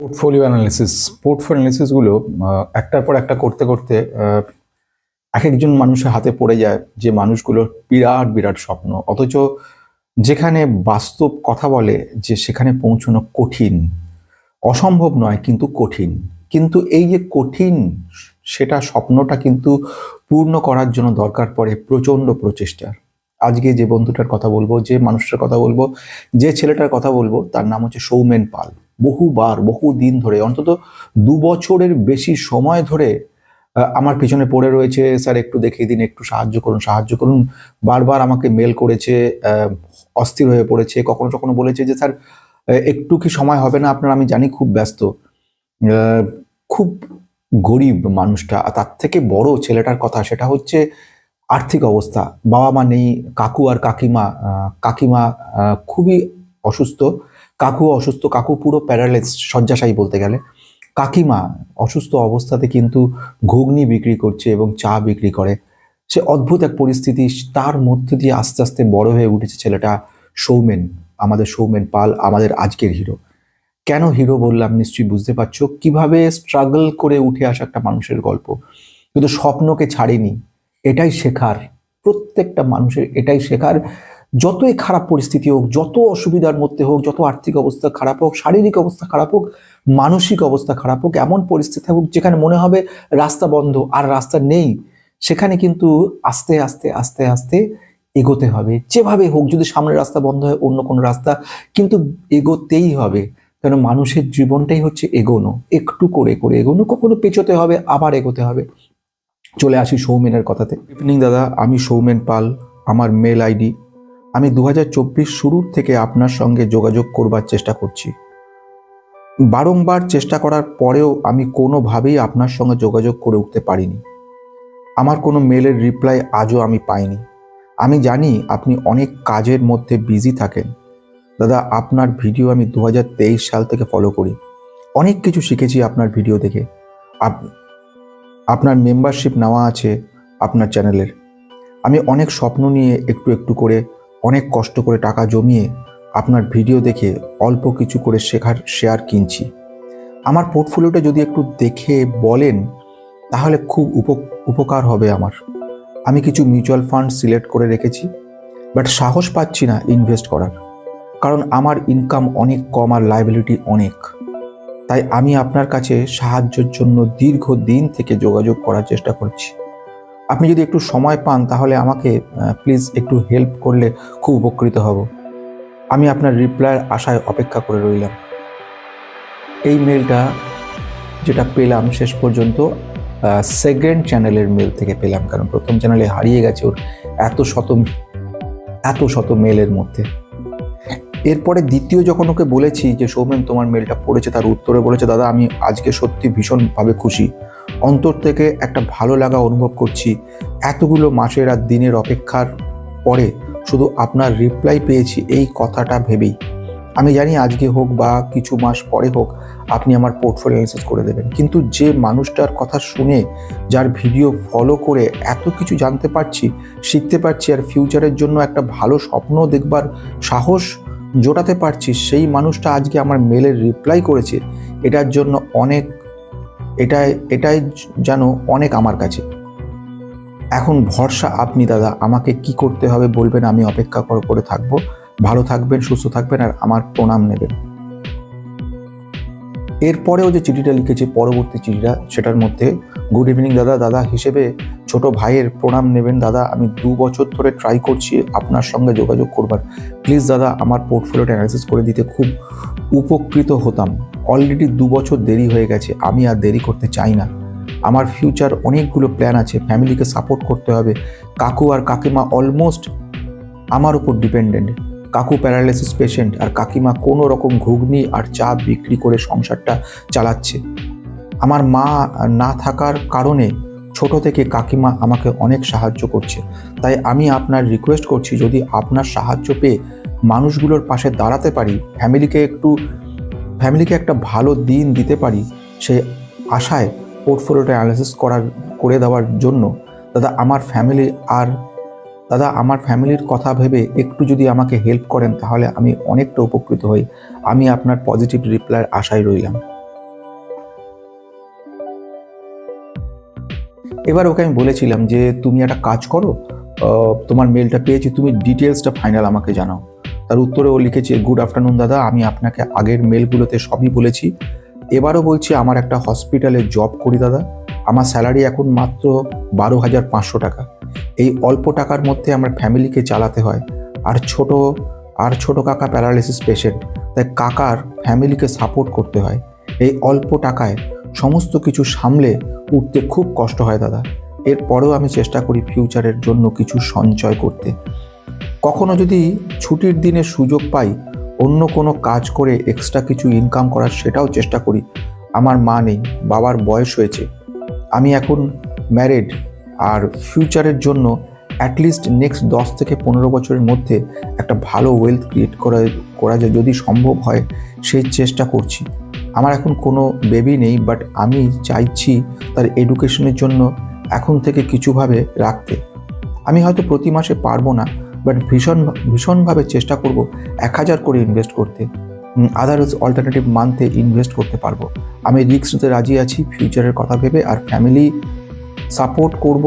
Portfolio analysis portfolio অ্যানালিসিসগুলো একটার পর একটা করতে করতে এক একজন মানুষের হাতে পড়ে যায় যে মানুষগুলোর বিরাট বিরাট স্বপ্ন। অথচ যেখানে বাস্তব কথা বলে যে সেখানে পৌঁছানো কঠিন, অসম্ভব নয় কিন্তু কঠিন। কিন্তু এই যে কঠিন, সেটা স্বপ্নটা কিন্তু পূর্ণ করার জন্য দরকার পড়ে প্রচণ্ড প্রচেষ্টার। আজকে যে বন্ধুটার কথা বলব, যে মানুষটার কথা বলব, যে ছেলেটার কথা বলব, তার নাম হচ্ছে সৌমেন পাল। বহুবার বহু দিন ধরে, অন্তত দু বছরের বেশি সময় ধরে আমার পিছনে পড়ে রয়েছে। স্যার, একটু দেখিয়ে দিন, একটু সাহায্য করুন সাহায্য করুন। বারবার আমাকে মেল করেছে অস্থির হয়ে পড়েছে, কখনো কখনো বলেছে যে, স্যার একটু কি সময় হবে না? আপনার, আমি জানি খুব ব্যস্ত। খুব গরিব মানুষটা তার থেকে বড় ছেলেটার কথা সেটা হচ্ছে আর্থিক অবস্থা। বাবা মা নেই, কাকু আর কাকিমা কাকিমা খুবই অসুস্থ। কাকু অসুস্থ, কাকু পুরো প্যারালাইজ শয্যাশায়ী বলতে গেলে। কাকিমা অসুস্থ অবস্থাতে কিন্তু ঘুগনি বিক্রি করছে এবং চা বিক্রি করে। সে অদ্ভুত এক পরিস্থিতি, তার মধ্যে দিয়ে আস্তে আস্তে বড় হয়ে উঠেছে ছেলেটা সৌমেন, আমাদের সৌমেন পাল, আমাদের আজকের হিরো কেন হিরো বললাম নিশ্চয়ই বুঝতে পারছ? কীভাবে স্ট্রাগল করে উঠে আসা একটা মানুষের গল্প। কিন্তু স্বপ্নকে ছাড়েনি, এটাই শেখার, প্রত্যেকটা মানুষের এটাই শেখার যতই খারাপ পরিস্থিতি হোক, যত অসুবিধার মধ্যে হোক, যত আর্থিক অবস্থা খারাপ হোক, শারীরিক অবস্থা খারাপ হোক, মানসিক অবস্থা খারাপ হোক, এমন পরিস্থিতি থাকুক যেখানে মনে হবে রাস্তা বন্ধ আর রাস্তা নেই, সেখানে কিন্তু আস্তে আস্তে আস্তে আস্তে এগোতে হবে। যেভাবে হোক, যদি সামনের রাস্তা বন্ধ হয়, অন্য কোনো রাস্তা কিন্তু এগোতেই হবে। কেন? মানুষের জীবনটাই হচ্ছে এগোনো। একটু করে করে এগোনো, কখনো পেছোতে হবে, আবার এগোতে হবে। চলে আসি সৌমেনের কথাতে। ইভিনিং দাদা। আমি সৌমেন পাল। আমার মেল আইডি আমি দু হাজার চব্বিশ শুরুর থেকে আপনার সঙ্গে যোগাযোগ করবার চেষ্টা করছি। বারংবার চেষ্টা করার পরেও আমি কোনোভাবেই আপনার সঙ্গে যোগাযোগ করে উঠতে পারিনি। আমার কোনো মেলের রিপ্লাই আজও আমি পাইনি। আমি জানি আপনি অনেক কাজের মধ্যে বিজি থাকেন। দাদা, আপনার ভিডিও আমি দু হাজার তেইশ সাল থেকে ফলো করি। অনেক কিছু শিখেছি আপনার ভিডিও দেখে। আপ- আপনার মেম্বারশিপ নেওয়া আছে আপনার চ্যানেলের আমি অনেক স্বপ্ন নিয়ে একটু একটু করে অনেক কষ্ট করে টাকা জমিয়ে আপনার ভিডিও দেখে অল্প কিছু করে শেখার শেয়ার কিনছি। আমার পোর্টফোলিওটা যদি একটু দেখে বলেন, তাহলে খুব উপ- উপকার হবে আমার। আমি কিছু মিউচুয়াল ফান্ড সিলেক্ট করে রেখেছি বাট সাহস পাচ্ছি না ইনভেস্ট করার। কারণ আমার ইনকাম অনেক কম আর লাইবিলিটি অনেক। তাই আমি আপনার কাছে সাহায্যের জন্য দীর্ঘ দিন থেকে যোগাযোগ করার চেষ্টা করছি। আপনি যদি একটু সময় পান, তাহলে আমাকে প্লিজ একটু হেল্প করলে খুব উপকৃত হব। আমি আপনার রিপ্লাইয়ের আশায় অপেক্ষা করে রইলাম। এই মেলটা যেটা পেলাম শেষ পর্যন্ত সেকেন্ড চ্যানেলের মেল থেকে পেলাম, কারণ প্রথম চ্যানেলে হারিয়ে গেছে ওর এত শত এত শত মেলের মধ্যে। এরপরে দ্বিতীয় যখন ওকে বলেছি যে, সৌমেন, তোমার মেলটা পড়েছে, তার উত্তরে বলেছে, দাদা, আমি আজকে সত্যি ভীষণভাবে খুশি। অন্তর থেকে একটা ভালো লাগা অনুভব করছি। এতগুলো মাসের আর দিনের অপেক্ষার পরে শুধু আপনার রিপ্লাই পেয়েছি এই কথাটা ভেবেই। আমি জানি আজকে হোক বা কিছু মাস পরে হোক আপনি আমার পোর্টফোলিও অ্যানালিসিস করে দেবেন। কিন্তু যে মানুষটার কথা শুনে, যার ভিডিও ফলো করে এত কিছু জানতে পারছি, শিখতে পারছি আর ফিউচারের জন্য একটা ভালো স্বপ্ন দেখবার সাহস জোটাতে পারছি, সেই মানুষটা আজকে আমার মেলের রিপ্লাই করেছে, এটার জন্য অনেক এটাই এটাই যেন অনেক আমার কাছে। এখন ভরসা আপনি দাদা, আমাকে কি করতে হবে বলবেন, আমি অপেক্ষা কর- করে থাকব। ভালো থাকবেন, সুস্থ থাকবেন, আর আমার প্রণাম নেবেন। এরপরেও যে চিঠিটা লিখেছে, পরবর্তী চিঠিটা, সেটার মধ্যে গুড ইভিনিং দাদা। দাদা হিসেবে ছোট ভাইয়ের প্রণাম নেবেন। দাদা, আমি দু বছর ধরে ট্রাই করছি আপনার সঙ্গে যোগাযোগ করবার। প্লিজ দাদা, আমার পোর্টফোলিওটা অ্যানালাইসিস করে দিতে খুব উপকৃত হতাম। অলরেডি দু বছর দেরি হয়ে গেছে। আমি আর দেরি করতে চাই না। আমার ফিউচার অনেকগুলো প্ল্যান আছে। ফ্যামিলিকে সাপোর্ট করতে হবে। কাকু আর কাকিমা অলমোস্ট আমার উপর ডিপেন্ডেন্ট কাকু প্যারালাইসিস পেশেন্ট আর কাকিমা কোনো রকম ঘুগনি আর চা বিক্রি করে সংসারটা চালাচ্ছে। আমার মা না থাকার কারণে ছোট থেকে কাকিমা আমাকে অনেক সাহায্য করছে। তাই আমি আপনার রিকোয়েস্ট করছি যদি আপনার সাহায্য পেয়ে মানুষগুলোর পাশে দাঁড়াতে পারি ফ্যামিলিকে একটু ফ্যামিলিকে একটা ভালো দিন দিতে পারি সেই আশায় পোর্টফোলিওটা অ্যানালিসিস করার, করে দেওয়ার জন্য। দাদা, আমার ফ্যামিলি আর, দাদা, আমার ফ্যামিলির কথা ভেবে একটু যদি আমাকে হেল্প করেন, তাহলে আমি অনেকটা উপকৃত হই। আমি আপনার পজিটিভ রিপ্লাইয়ের আশায় রইলাম। এবার ওকে আমি বলেছিলাম যে, তুমি একটা কাজ করো তোমার মেলটা পেয়েছি, তুমি ডিটেলসটা ফাইনাল আমাকে জানাও। তার উত্তরে ও লিখেছে গুড আফটারনুন দাদা, আমি আপনাকে আগের মেলগুলোতে সবই বলেছি। এবারও বলছি, আমার একটা হসপিটালে জব করি, দাদা। আমার স্যালারি এখন মাত্র বারো হাজার পাঁচশো টাকা। এই অল্প টাকার মধ্যে আমার ফ্যামিলিকে চালাতে হয়। আর ছোট আর ছোট কাকা প্যারালাইসিস পেশেন্ট তাই কাকার ফ্যামিলিকে সাপোর্ট করতে হয়। এই অল্প টাকায় সমস্ত কিছু সামলে উঠতে খুব কষ্ট হয় দাদা। এরপরেও আমি চেষ্টা করি ফিউচারের জন্য কিছু সঞ্চয় করতে। কখনো যদি ছুটির দিনে সুযোগ পাই, অন্য কোনো কাজ করে এক্সট্রা কিছু ইনকাম করার সেটাও চেষ্টা করি। আমার মা নেই, বাবার বয়স হয়েছে। আমি এখন ম্যারেড আর ফিউচারের জন্য অ্যাটলিস্ট নেক্সট দশ থেকে পনেরো বছরের মধ্যে একটা ভালো ওয়েলথ ক্রিয়েট করা করা যায় যদি সম্ভব হয়, সেই চেষ্টা করছি। আমার এখন কোনো বেবি নেই বাট আমি চাইছি তার এডুকেশনের জন্য এখন থেকে কিছুভাবে রাখতে। আমি হয়তো প্রতি মাসে পারব না বাট ভীষণ, ভীষণভাবে চেষ্টা করব এক হাজার করে ইনভেস্ট করতে। আদার্স অল্টারনেটিভ মান্থে ইনভেস্ট করতে পারব। আমি রিস্ক নিতে রাজি আছি ফিউচারের কথা ভেবে আর ফ্যামিলি সাপোর্ট করব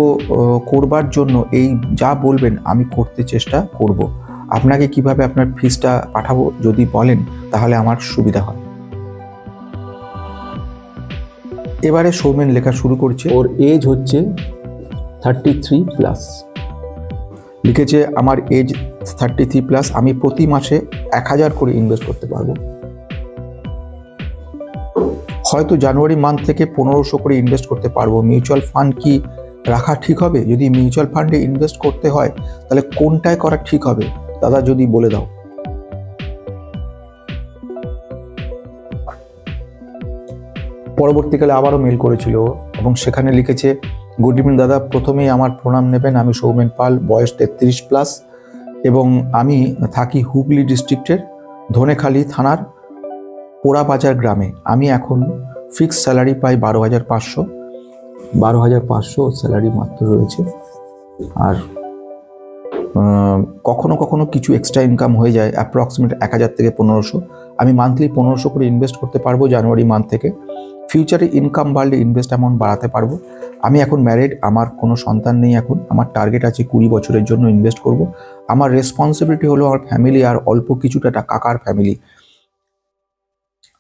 করবার জন্য এই যা বলবেন আমি করতে চেষ্টা করব। আপনাকে কীভাবে আপনার ফিজটা পাঠাবো যদি বলেন, তাহলে আমার সুবিধা হয়। এবারে সৌমেন লেখা শুরু করছে। ওর এজ হচ্ছে থার্টি থ্রি প্লাস লিখেছে আমার এজ থার্টি থ্রি প্লাস আমি প্রতি মাসে এক হাজার করে ইনভেস্ট করতে পারব। হয়তো জানুয়ারি মান্থ থেকে পনেরোশো করে ইনভেস্ট করতে পারব। মিউচুয়াল ফান্ড কি রাখা ঠিক হবে? যদি মিউচুয়াল ফান্ডে ইনভেস্ট করতে হয় তাহলে কোনটায় করা ঠিক হবে? দাদা যদি বলে দাও। পরবর্তীকালে আবারও মেল করেছিল এবং সেখানে লিখেছে গুড ইভিনিং দাদা। প্রথমেই আমার প্রণাম নেবেন। আমি সৌমেন পাল, বয়স তেত্রিশ প্লাস এবং আমি থাকি হুগলি ডিস্ট্রিক্টের ধনেখালি থানার পোড়াবাজার গ্রামে। আমি এখন ফিক্স স্যালারি পাই বারো হাজার পাঁচশো। বারো হাজার পাঁচশো স্যালারি মাত্র রয়েছে। আর কখনো কখনো কিছু এক্সট্রা ইনকাম হয়ে যায় অ্যাপ্রক্সিমেট এক হাজার থেকে পনেরোশো। আমি মান্থলি পনেরোশো করে ইনভেস্ট করতে পারব জানুয়ারি মান্থ থেকে। ফিউচারে ইনকাম বাড়লে ইনভেস্ট অ্যামাউন্ট বাড়াতে পারব। আমি এখন ম্যারিড আমার কোনো সন্তান নেই এখন। আমার টার্গেট আছে কুড়ি বছরের জন্য ইনভেস্ট করব। আমার রেসপন্সিবিলিটি হলো আমার ফ্যামিলি আর অল্প কিছুটা কাকার ফ্যামিলি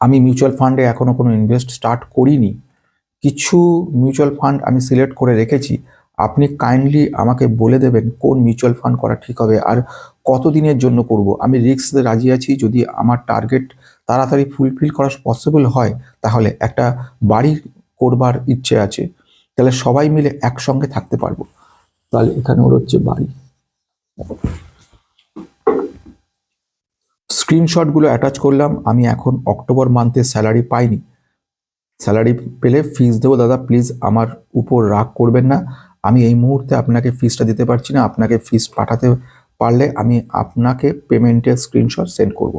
আমি মিউচুয়াল ফান্ডে এখনও কোনো ইনভেস্ট স্টার্ট করিনি। কিছু মিউচুয়াল ফান্ড আমি সিলেক্ট করে রেখেছি। আপনি কাইন্ডলি আমাকে বলে দেবেন কোন মিউচুয়াল ফান্ড করা ঠিক হবে। আর কত দিনের জন্য করব? আমি রিস্ক রাজি আছি, যদি আমার টার্গেট তাড়াতাড়ি ফুলফিল করা পসিবল হয়, তাহলে একটা বাড়ি করবার ইচ্ছে আছে, তাহলে সবাই মিলে একসঙ্গে থাকতে পারব। তাহলে এখানে ওর হচ্ছে বাড়ি। স্ক্রিনশটগুলো অ্যাটাচ করলাম, আমি এখন অক্টোবর মান্থে স্যালারি পাইনি। স্যালারি পেলে ফিস দেবো, দাদা প্লিজ আমার উপর রাগ করবেন না। আমি এই মুহূর্তে আপনাকে ফিসটা দিতে পারছি না, আপনাকে ফিস পাঠাতে পারলে আমি আপনাকে পেমেন্টের স্ক্রিনশট সেন্ড করব।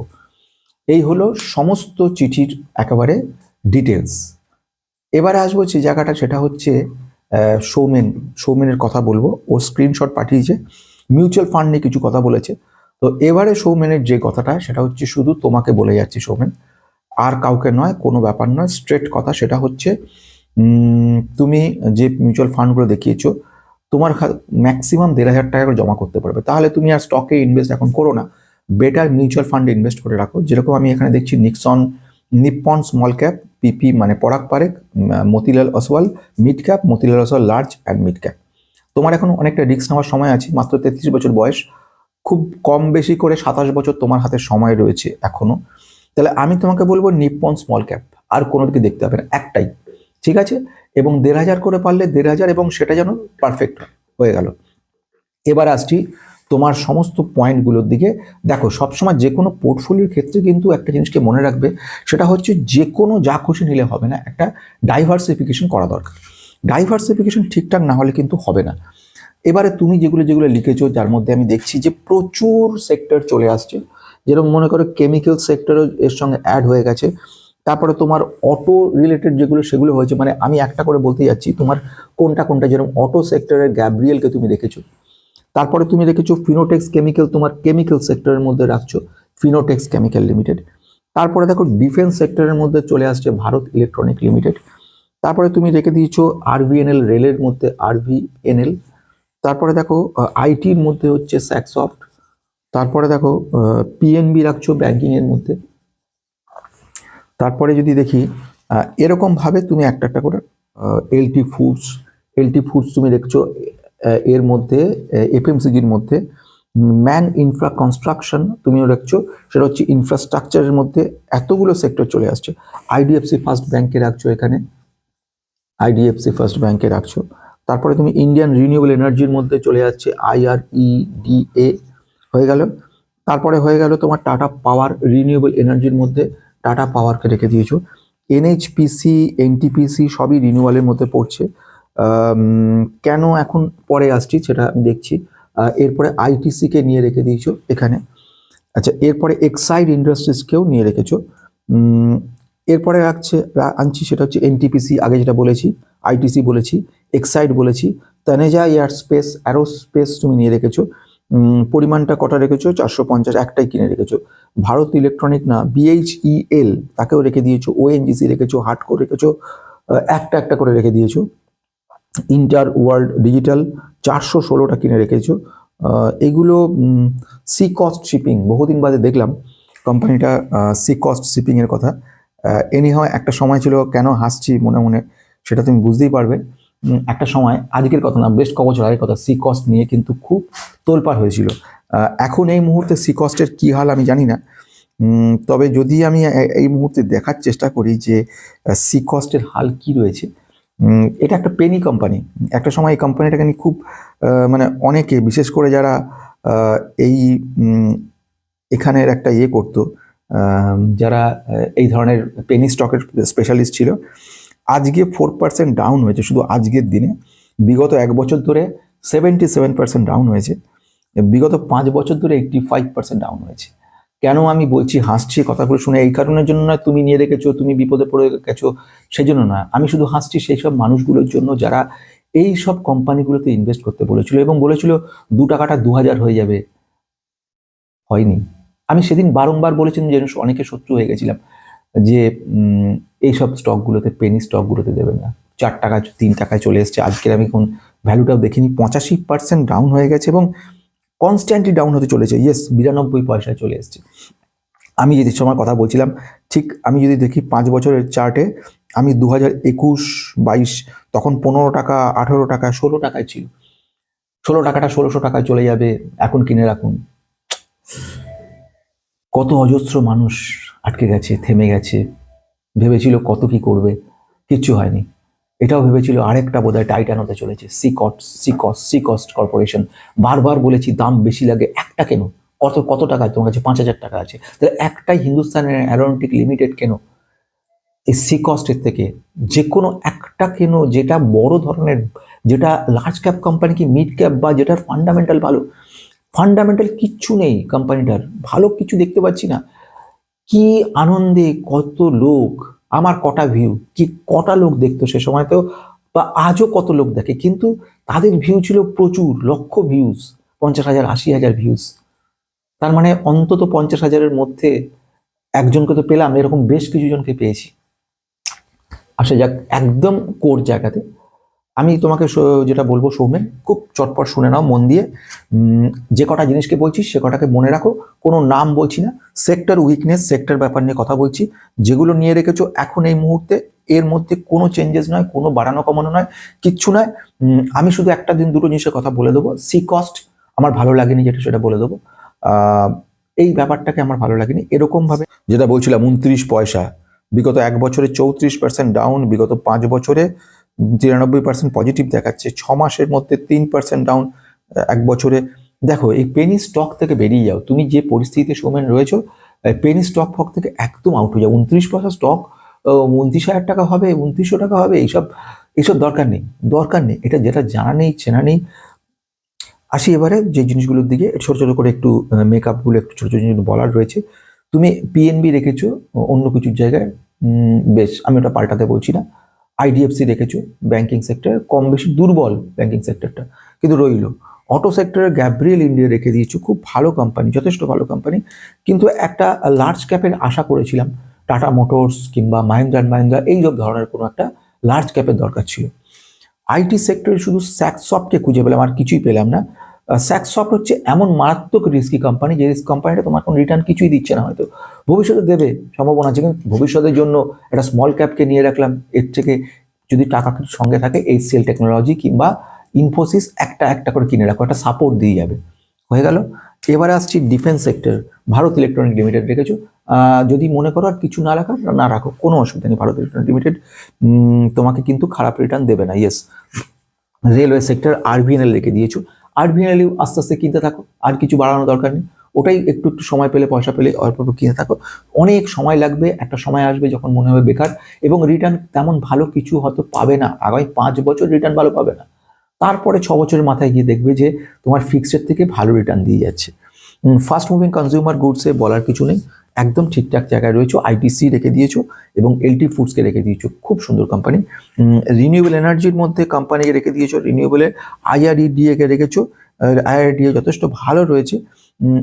এই হলো সমস্ত চিঠির একেবারে ডিটেলস এবারে আসব যে জায়গাটা, সেটা হচ্ছে সৌমেন সৌমেনের কথা বলব। ও স্ক্রিনশট পাঠিয়েছে। মিউচুয়াল ফান্ড নিয়ে কিছু কথা বলেছে। তো এবারে সৌমেনের যে কথাটা, সেটা হচ্ছে শুধু তোমাকে বলে যাচ্ছি সৌমেন আর কাউকে নয়, কোনো ব্যাপার নয়। স্ট্রেট কথা, সেটা হচ্ছে তুমি যে মিউচুয়াল ফান্ডগুলো দেখিয়েছো তোমার ম্যাক্সিমাম দেড় হাজার টাকা করে জমা করতে পারবে। তাহলে তুমি আর স্টকে ইনভেস্ট এখন করো না। বেটার মিউচুয়াল ফান্ডে ইনভেস্ট করে রাখো। যেরকম আমি এখানে দেখছি Nixon Nippon small cap PP মানে Parag Parekh Motilal Oswal mid cap Motilal Oswal large and mid cap তোমার এখন অনেকটা রিস্ক নেওয়ার সময় আছে, মাত্র তেত্রিশ বছর বয়স। খুব কম বেশি করে সাতাশ বছর তোমার হাতে সময় রয়েছে এখনও তাহলে আমি তোমাকে বলব নিপ্পন স্মল ক্যাপ আর কোনো দিকে দেখতে হবে না, একটাই। ঠিক আছে? এবং দেড় হাজার করে পারলে দেড় হাজার এবং সেটা যেন পারফেক্ট হয়ে গেল। এবার আসছি তোমার সমস্ত পয়েন্টগুলোর দিকে। দেখো, সবসময় যে কোনো পোর্টফোলিওর ক্ষেত্রে কিন্তু একটা জিনিসকে মনে রাখবে, সেটা হচ্ছে যে কোনো যা খুশি নিলে হবে না, একটা ডাইভার্সিফিকেশন করা দরকার। ডাইভার্সিফিকেশন ঠিকঠাক না হলে কিন্তু হবে না। এবারে তুমি যেগুলো যেগুলো লিখেছো, যার মধ্যে আমি দেখছি যে প্রচুর সেক্টর চলে আসছে। যেরকম মনে করো কেমিক্যাল সেক্টরও এর সঙ্গে অ্যাড হয়ে গেছে। তারপরে তোমার অটো রিলেটেড যেগুলো, সেগুলো হয়েছে। মানে আমি একটা করে বলতে যাচ্ছি, তোমার কোনটা কোনটা? যেরকম অটো সেক্টরের গ্যাব্রিয়েলকে তুমি দেখেছ। তারপরে তুমি দেখেছ ফিনোটেক্স কেমিক্যাল তোমার কেমিক্যাল সেক্টরের মধ্যে রাখছো ফিনোটেক্স কেমিক্যাল লিমিটেড তারপরে দেখো ডিফেন্স সেক্টরের মধ্যে চলে আসছে ভারত ইলেকট্রনিক লিমিটেড তারপরে তুমি রেখে দিয়েছ আরভিএনএল রেলের মধ্যে আরভিএনএল তারপরে দেখো আইটির মধ্যে হচ্ছে স্যাকসফট তারপরে দেখো পিএনবি রাখছো ব্যাংকিংয়ের মধ্যে। তারপরে যদি দেখি এরকমভাবে তুমি একটা একটা করে এলটি ফুডস এলটি ফুডস তুমি দেখছ এর মধ্যে এফএমসিজির মধ্যে, ম্যান ইনফ্রা কনস্ট্রাকশন তুমিও রাখছো সেটা হচ্ছে ইনফ্রাস্ট্রাকচারের মধ্যে এতগুলো সেক্টর চলে আসছে। আইডিএফসি ফার্স্ট ব্যাংকে রাখছো এখানে আইডিএফসি ফার্স্ট ব্যাংকে রাখছো। তারপরে তুমি ইন্ডিয়ান রিনিউয়েবল এনার্জির মধ্যে চলে যাচ্ছে আইআরইডিএ হয়ে গেল। তারপরে হয়ে গেল তোমার টাটা পাওয়ার রিনিউয়েবল এনার্জির মধ্যে টাটা পাওয়ারকে রেখে দিয়েছ। এনএইচপিসি, এনটিপিসি সবই রিনিউয়ালের মধ্যে পড়ছে। কেন এখন পরে আসছি সেটা আমি দেখছি। এরপরে আইটিসিকে নিয়ে রেখে দিয়েছ এখানে। আচ্ছা এরপরে এক্সাইড ইন্ডাস্ট্রিজকেও নিয়ে রেখেছো। এরপরে রাখছে আনছি সেটা হচ্ছে এনটিপিসি, আগে যেটা বলেছি, আইটিসি বলেছি, এক্সাইড বলেছি, তানেজা এয়ার স্পেস অ্যারোস্পেস তুমি নিয়ে রেখেছো। পরিমাণটা কটা রেখেছো? চারশো পঞ্চাশ, একটাই কিনে রেখেছো। ভারত ইলেকট্রনিক না বিএইচইএল তাকেও রেখে দিয়েছ। ওএনজিসি রেখেছো হাটকো রেখেছো একটা একটা করে রেখে দিয়েছ। ইন্টার ওয়ার্ল্ড ডিজিটাল চারশো ষোলোটা কিনে রেখেছো। এগুলো সি কস্ট শিপিং বহুদিন বাদে দেখলাম কোম্পানিটা সি কস্ট শিপিংয়ের কথা। এনি হয় একটা সময় ছিল, কেন হাসছি মনে মনে, সেটা তুমি বুঝতেই পারবে। একটা সময় আজকের কথা না, বেশ ক বছর আগের কথা সি কস্ট নিয়ে কিন্তু খুব তোলপাড় হয়েছিল। এখন এই মুহূর্তে সি কস্টের কী হাল আমি জানি না। তবে যদি আমি এই মুহূর্তে দেখার চেষ্টা করি যে সি কস্টের হাল কি রয়েছে এটা একটা পেনি কোম্পানি একটা সময় এই কোম্পানিটাকে নিয়ে খুব মানে অনেকে, বিশেষ করে যারা এই এখানের একটা ইয়ে করতো যারা এই ধরনের পেনি স্টকের স্পেশালিস্ট ছিল আজকে ফোর পার্সেন্ট ডাউন হয়েছে, শুধু আজকের দিনে। বিগত এক বছর ধরে সেভেন্টি সেভেন পার্সেন্ট ডাউন হয়েছে। বিগত পাঁচ বছর ধরে এইটটি ফাইভ পার্সেন্ট ডাউন হয়েছে। কেন আমি বলছি, হাসছি, কথাগুলো শুনে এই কারণের জন্য নয়, তুমি নিয়ে রেখেছো, তুমি বিপদে পড়ে গেছো সেই জন্য নয়। আমি শুধু হাসছি সেই সব মানুষগুলোর জন্য যারা এই সব কোম্পানিগুলোতে ইনভেস্ট করতে বলেছিল এবং বলেছিল, দু টাকাটা দু হাজার হয়ে যাবে। হয়নি। আমি সেদিন বারংবার বলেছিলাম যে, অনেকে শত্রু হয়ে গেছিলাম। যে এইসব স্টকগুলোতে পেনি স্টকগুলোতে দেবেন না। চার টাকা তিন টাকায় চলে এসছে। আজকের আমি কোন ভ্যালুটাও দেখিনি। পঁচাশি পার্সেন্ট ডাউন হয়ে গেছে এবং কনস্ট্যান্টলি ডাউন হতে চলেছে। ইয়েস বিরানব্বই পয়সায় চলে এসছে। আমি যদি সময় কথা বলছিলাম, ঠিক আমি যদি দেখি পাঁচ বছরের চার্টে আমি দু হাজার একুশ বাইশ, তখন পনেরো টাকা, আঠেরো টাকা, ষোলো টাকায় ছিল। ষোলো টাকাটা ষোলোশো টাকায় চলে যাবে। এখন কিনে রাখুন। কত অজস্র মানুষ। আটকে গেছে, থেমে গেছে। ভেবেছিল কত কি করবে, কিচ্ছু হয়নি। এটাও ভেবেছিল আরেকটা বোধহয় টাইটান হতে চলেছে, sea coast sea coast sea coast corporation. বারবার বলেছি, দাম বেশি লাগে একটা কেন? কত কত টাকা? তোমার কাছে পাঁচ হাজার টাকা আছে। তাহলে একটাই হিন্দুস্তানের অ্যারোনটিক লিমিটেড কেন? এই সি কস্টের থেকে যে কোনো একটা কেন, যেটা বড় ধরনের, যেটা লার্জ ক্যাপ কোম্পানি কি মিড ক্যাপ বা যেটার ফান্ডামেন্টাল ভালো ফান্ডামেন্টাল কিচ্ছু নেই কোম্পানিটার ভালো কিছু দেখতে পাচ্ছি না। কি আনন্দে কত লোক, আমার কটা ভিউ কি কটা লোক দেখতো সে সময় তো বা আজও কত লোক দেখে? কিন্তু তাদের ভিউ ছিল প্রচুর, লক্ষ ভিউজ পঞ্চাশ হাজার, আশি হাজার ভিউজ তার মানে অন্তত পঞ্চাশ হাজারের মধ্যে একজনকে তো পেলাম, এরকম বেশ কিছু জনকে পেয়েছি। আসে যাক, একদম কোর জায়গাতে আমি তোমাকে যেটা বলব সৌমেন, খুব চটপট শুনে নাও মন দিয়ে। যে কটা জিনিসকে বলছি সে কটাকে মনে রাখো। কোনো নাম বলছি না। সেক্টর উইকনেস সেক্টর ব্যাপার নিয়ে কথা বলছি। যেগুলো নিয়ে রেখেছো এখন এই মুহূর্তে, এর মধ্যে কোনো চেঞ্জেস নয়, কোনো বাড়ানো কমানো নয়, কিচ্ছু নয়। আমি শুধু একটা দিন দুটো জিনিসের কথা বলে দেবো। সি কস্ট আমার ভালো লাগেনি যেটা, সেটা বলে দেবো। এই ব্যাপারটাকে আমার ভালো লাগেনি। এরকমভাবে যেটা বলছিলাম, উনত্রিশ পয়সা। বিগত এক বছরে চৌত্রিশ পার্সেন্ট ডাউন বিগত পাঁচ বছরে তিরানব্বই পার্সেন্ট পজিটিভ দেখাচ্ছে, ছ মাসের মধ্যে তিন পার্সেন্ট ডাউন এক বছরে। দেখো, এই পেনি স্টক থেকে বেরিয়ে যাও। তুমি যে পরিস্থিতিতে সোমেন রয়েছো পেনি স্টক ফক থেকে একদম আউট হয়ে যাও। উনত্রিশ পয়সা স্টক উনত্রিশ হাজার টাকা হবে, উনত্রিশশো টাকা হবে, এইসব এইসব দরকার নেই। দরকার নেই। এটা যেটা জানা নেই, চেনা নেই। আসি এবারে যে জিনিসগুলোর দিকে, ছোটো ছোটো করে একটু মেকআপগুলো একটু ছোটো ছোটো জিনিস বলার রয়েছে। তুমি পিএনবি রেখেছো অন্য কিছুর জায়গায়। বেশ, আমি ওটা পাল্টাতে বলছি না। আইডিএফসি রেখেছো ব্যাংকিং সেক্টর কম বেশি দুর্বল ব্যাংকিং সেক্টরটা কিন্তু রইল। অটো সেক্টরে গ্যাব্রিয়েল ইন্ডিয়া রেখে দিয়েছ। খুব ভালো কোম্পানি যথেষ্ট ভালো কোম্পানি কিন্তু একটা লার্জ ক্যাপের আশা করেছিলাম। টাটা মোটরস কিংবা মাহিন্দ্রা অ্যান্ড মাহিন্দ্রা এই সব ধরনের কোনো একটা লার্জ ক্যাপের দরকার ছিল। আইটি সেক্টরে শুধু স্যাকসফটকে খুঁজে পেলাম আর কিছুই পেলাম না। স্যাকসফট হচ্ছে এমন মারাত্মক রিস্কি কোম্পানি যে রিস্ক কোম্পানিটা তোমার কোনো রিটার্ন কিছুই দিচ্ছে না হয়তো। ভবিষ্যতে দেবে, সম্ভাবনা আছে, কিন্তু ভবিষ্যতের জন্য একটা স্মল ক্যাপকে নিয়ে রাখলাম, এর থেকে যদি টাকা কিছু সঙ্গে থাকে, এই সেল টেকনোলজি কিংবা ইনফোসিস একটা একটা করে কিনে রাখো, একটা সাপোর্ট দিয়ে যাবে। হয়ে গেল। এবারে আসছি defence sector Bharat electronic limited রেখেছো। যদি মনে করো আর কিছু না রাখার না রাখো, কোনো অসুবিধা নেই, ভারত ইলেকট্রনিক লিমিটেড তোমাকে কিন্তু খারাপ রিটার্ন দেবে না ইয়েস রেলওয়ে সেক্টর আরভিএনএল রেখে দিয়েছ। আরভিএনএল আস্তে আস্তে কিনতে থাকো, আর কিছু বাড়ানো দরকার নেই। ওটাই একটু একটু সময় পেলে, পয়সা পেলে অল্প অল্প কিনে থাকো। অনেক সময় লাগবে, একটা সময় আসবে যখন মনে হবে বেকার, এবং রিটার্ন তেমন ভালো কিছু হয়তো পাবে না। আগামী পাঁচ বছর রিটার্ন ভালো পাবে না। তারপরে ছ বছরের মাথায় গিয়ে দেখবে যে, তোমার ফিক্সড থেকে ভালো রিটার্ন দিয়ে যাচ্ছে। ফাস্ট মুভিং কনজিউমার গুডসে বলার কিছু নেই। একদম ঠিকঠাক জায়গায় রয়েছে আইটিসি রেখে দিয়েছ এবং এলটি ফুডসকে রেখে দিয়েছ। খুব সুন্দর কোম্পানি রিনিউয়েবল এনার্জির মধ্যে কোম্পানিকে রেখে দিয়েছ। রিনিউয়েবলে আইআরইডিএ কে রেখেছো। আইআরডিএ যথেষ্ট ভালো রয়েছে।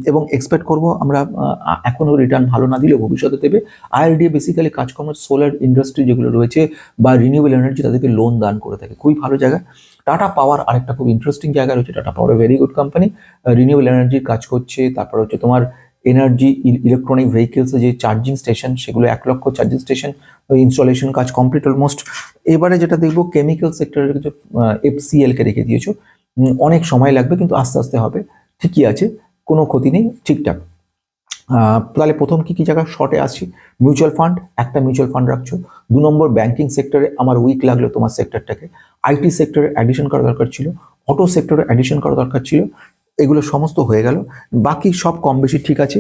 এবং এক্সপেক্ট করব আমরা আহ, এখনও রিটার্ন ভালো না দিলেও ভবিষ্যতে দেবে। আইআরডিএ বেসিক্যালি কাজকর্ম সোলার ইন্ডাস্ট্রি যেগুলো রয়েছে বা রিনিউয়েবল এনার্জি তাদেরকে লোন দান করে থাকে। খুবই ভালো জায়গা। টাটা পাওয়ার আরেকটা খুব ইন্টারেস্টিং জায়গা রয়েছে। Tata power very good company renewable এনার্জির কাজ করছে। তারপর হচ্ছে তোমার এনার্জি ইলেকট্রনিক ভেহিকেলসে যে চার্জিং স্টেশন সেগুলো এক লক্ষ চার্জিং স্টেশন ইনস্টলেশন কাজ কমপ্লিট অলমোস্ট এবারে যেটা দেখব কেমিক্যাল সেক্টরের কিছু এফসিএল কে রেখে দিয়েছ অনেক সময় লাগবে, কিন্তু আস্তে আস্তে হবে। ঠিকই আছে, কোনো ক্ষতি নেই, ঠিকঠাক। তাহলে প্রথম কি কি জায়গা? শর্টে আসছি। মিউচুয়াল ফান্ড একটা মিউচুয়াল ফান্ড রাখছো। দু নম্বর ব্যাংকিং সেক্টরে আমার উইক লাগল তোমার সেক্টরটাকে আইটি সেক্টরে অ্যাডিশন করা দরকার ছিল অটো সেক্টরে অ্যাডিশন করা দরকার ছিল। এগুলো সমস্ত হয়ে গেল। বাকি সব কম বেশি ঠিক আছে।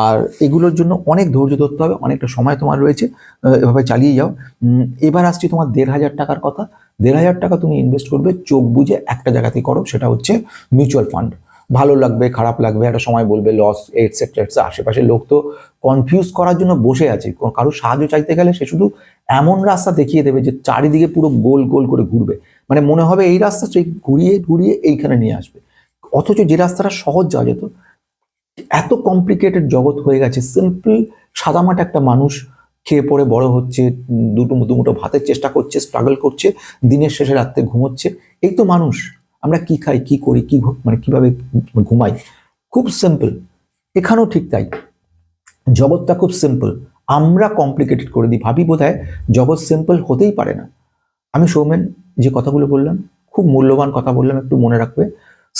আর এগুলোর জন্য অনেক ধৈর্য ধরতে হবে, অনেকটা সময় তোমার রয়েছে। এভাবে চালিয়ে যাও। এবার আসছি তোমার দেড় হাজার টাকার কথা। দেড় হাজার টাকা তুমি ইনভেস্ট করবে চোখ বুঝে একটা জায়গাতেই করো, সেটা হচ্ছে মিউচুয়াল ফান্ড ভালো লাগবে, খারাপ লাগবে, একটা সময় বলবে লস এটসেট্রা এটসেট্রা আশেপাশের লোক তো কনফিউজ করার জন্য বসে আছে। কারোর সাহায্য চাইতে গেলে সে শুধু এমন রাস্তা দেখিয়ে দেবে যে চারিদিকে পুরো গোল গোল করে ঘুরবে। মানে মনে হবে এই রাস্তা সেই ঘুরিয়ে ঘুরিয়ে এইখানে নিয়ে আসবে। অথচ যে রাস্তাটা সহজ যাওয়া যেত, এত কমপ্লিকেটেড জগৎ হয়ে গেছে। সিম্পল সাদামাটা একটা মানুষ খেয়ে পড়ে বড় হচ্ছে, দুটো দুমুটো ভাতের চেষ্টা করছে স্ট্রাগল করছে, দিনের শেষে রাত্রে ঘুমোচ্ছে। এই তো মানুষ, আমরা কি খাই, কি করি, কি মানে কীভাবে ঘুমাই? খুব সিম্পল এখানেও ঠিক তাই। জগৎটা খুব সিম্পল আমরা কমপ্লিকেটেড করে দিই। ভাবি বোধ জগৎ সিম্পল হতেই পারে না। আমি সৌমেন, যে কথাগুলো বললাম, খুব মূল্যবান কথা বললাম, একটু মনে রাখবে।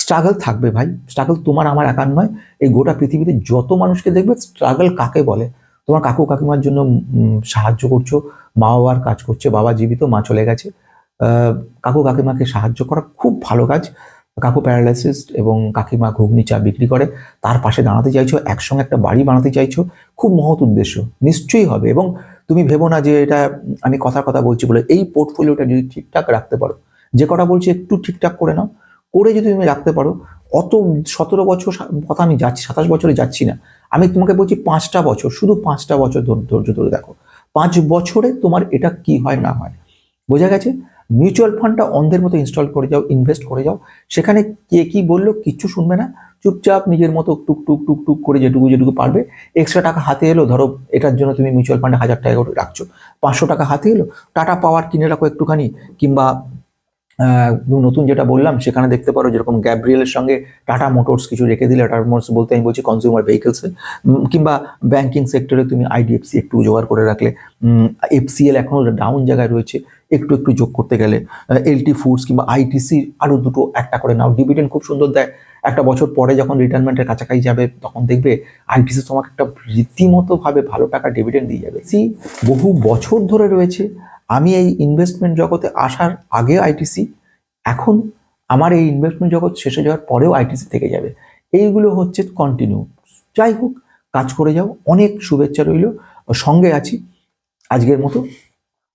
স্ট্রাগল থাকবে ভাই। স্ট্রাগল তোমার আমার একার নয়। এই গোটা পৃথিবীতে যত মানুষকে দেখবে স্ট্রাগল কাকে বলে? তোমার কাকু কাকিমার জন্য সাহায্য করছ মা বাবার কাজ করছে, বাবা জীবিত, মা চলে গেছে। কাকু কাকিমাকে সাহায্য করা খুব ভালো কাজ। কাকু প্যারালাইসিস এবং কাকিমা ঘুগনি চা বিক্রি করে, তার পাশে দাঁড়াতে চাইছো, একসঙ্গে একটা বাড়ি বানাতে চাইছো, খুব মহৎ উদ্দেশ্য। নিশ্চয়ই হবে এবং তুমি ভেবো না যে এটা, আমি কথার কথা বলছি বলে, এই পোর্টফোলিওটা যদি ঠিকঠাক রাখতে পারো, যে কটা বলছি একটু ঠিকঠাক করে নাও। করে যদি তুমি রাখতে পারো, অত সতেরো বছর কথা আমি যাচ্ছি, সাতাশ বছরে যাচ্ছি না। আমি তোমাকে বলছি পাঁচটা বছর, শুধু পাঁচটা বছর ধর- ধৈর্য ধরে দেখো। পাঁচ বছরে তোমার এটা কি হয় না হয়। বোঝা গেছে? মিউচুয়াল ফান্ডটা অন্ধের মতো ইনস্টল করে যাও ইনভেস্ট করে যাও। সেখানে কে কি বলল কিচ্ছু শুনবে না। চুপচাপ নিজের মতো টুক টুক টুক টুক করে যেটুকু যেটুকু পারবে। এক্সট্রা টাকা হাতে এলো, ধরো এটার জন্য তুমি মিউচুয়াল ফান্ডে হাজার টাকা করে রাখছো। পাঁচশো টাকা হাতে এলো, টাটা পাওয়ার কিনে রাখো একটুখানি, কিংবা আহ, নতুন যেটা বললাম সেখানে দেখতে পারো যেরকম গ্যাব্রিয়েলের সঙ্গে টাটা মোটরস কিছু রেখে দিলে টাটা মোটরস বলতে আমি বলছি কনজিউমার ভেহিকেলসে কিংবা ব্যাঙ্কিং সেক্টরে তুমি আইডিএফসি একটু জোগাড় করে রাখলে। এফসিএল এখনও ডাউন জায়গায় রয়েছে একটু একটু যোগ করতে গেলে। এলটি ফুডস কিংবা আইটিসি আরও দুটো একটা করে। নাও ডিভিডেন্ড খুব সুন্দর দেয়। একটা বছর পরে যখন রিটায়ারমেন্টের কাছাকাছি যাবে তখন দেখবে আইটিসি তোমাকে একটা রীতিমতোভাবে ভালো টাকা ডিভিডেন্ড দিয়ে যাবে। সি বহু বছর ধরে রয়েছে আমি এই ইনভেস্টমেন্ট জগতে আসার আগে আইটিসি এখন আমার এই ইনভেস্টমেন্ট জগৎ শেষে যাওয়ার পরেও আইটিসি থেকে যাবে। এইগুলো হচ্ছে কন্টিনিউ যাই হোক, কাজ করে যাও। অনেক শুভেচ্ছা রইল। সঙ্গে আছি। আজকের মতো